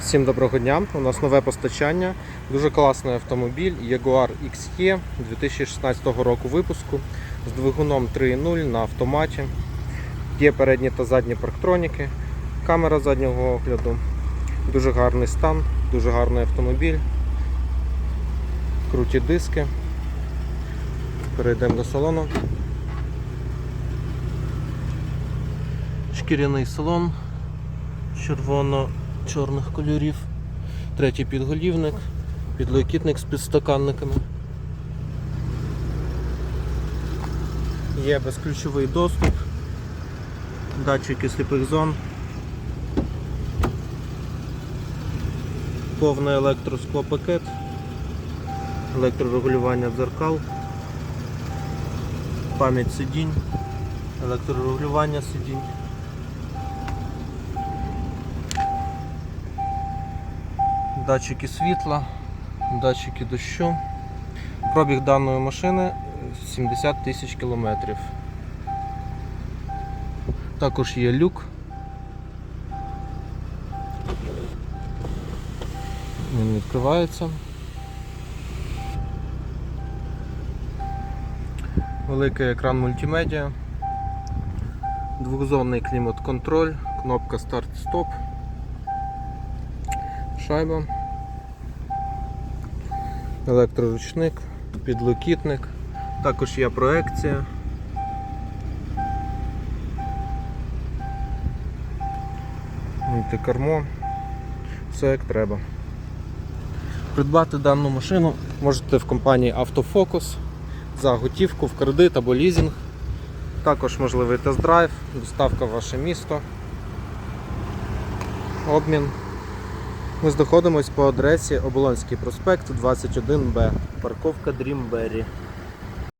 Всім доброго дня. У нас нове постачання. Дуже класний автомобіль Jaguar XE 2016 року випуску з двигуном 3.0 на автоматі. Є передні та задні парктроніки, камера заднього огляду. Дуже гарний стан, дуже гарний автомобіль. Круті диски. Перейдемо до салону. Шкіряний салон червоно-чорних кольорів. Третій підголівник, підлокітник з підстаканниками. Є безключовий доступ, датчики сліпих зон, повний електросклопакет, електрорегулювання дзеркал, пам'ять сидінь, електрорегулювання сидінь. Датчики світла, датчики дощу. Пробіг даної машини е, 70 тисяч кілометрів. Також є люк. Він відкривається. Великий екран мультимедіа, двохзонний клімат-контроль, кнопка старт-стоп шайба, електроручник, підлокітник, також є проекція. Мультикермо, все як треба. Придбати дану машину можете в компанії Автофокус за готівку в кредит або лізинг. Також можливий тест-драйв, доставка в ваше місто, обмін. Ми знаходимося по адресі Оболонський проспект 21Б, парковка Дрімбері.